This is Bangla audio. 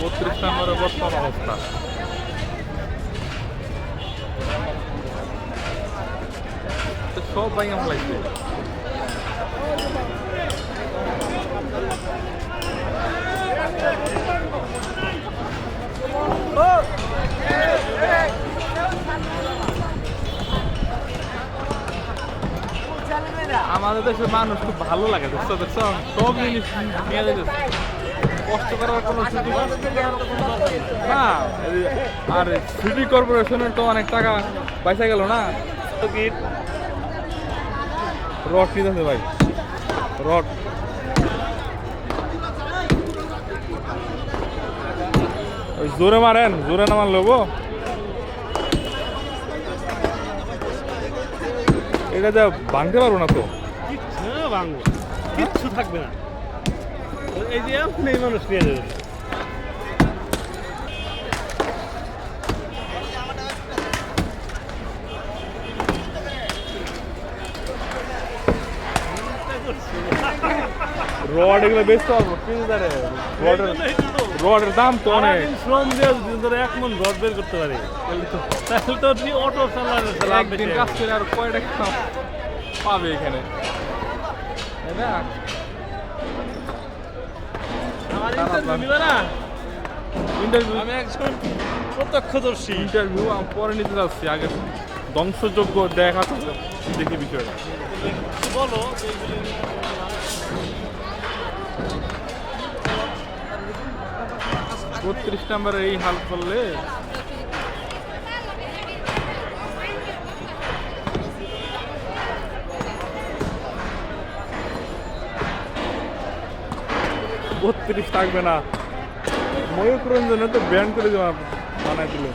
বত্রিশ নম্বরের বর্তমান অবস্থা। সব ভাই আমার লাগছে আমাদের দেশের মানুষ খুব ভালো লাগে দেখছ দেখছ? সব জিনিস নিয়ে কষ্ট করার কোনো সুযোগ না আর সিটি কর্পোরেশনের তো অনেক টাকা পয়সা গেল না? রড কিনতেছে ভাই। রড। জোরে মারেন, জোরে না মারলে এটা যা ভাঙতে পারব না তো। কিচ্ছু ভাঙবো, কিচ্ছু থাকবে না। এই যে আপনি মানুষ নিয়ে যাবে রড এগুলো বেচতে পারব কিনতে রডের রডের দাম তো অনেক। সারাদিন শ্রম দিয়ে যদি এক মন রড বের করতে পারি তাহলে তো তুই অটো চালানো লাভ বেশি কাজ করে আর কয় টাকা পাবে এখানে? তাই না। ইন্টারভিউ আমি একজন প্রত্যক্ষদর্শী। ইন্টারভিউ আমি পরে নিতে যাচ্ছি আগে। ধ্বংসযোগ্য দেখা দেখি বিষয়টা। বলো বত্রিশ নাম্বারে এই হাল করলে বত্রিশ থাকবে না। ময়ূক রঞ্জনে তো ব্যান করে দেওয়া বানাই দিল।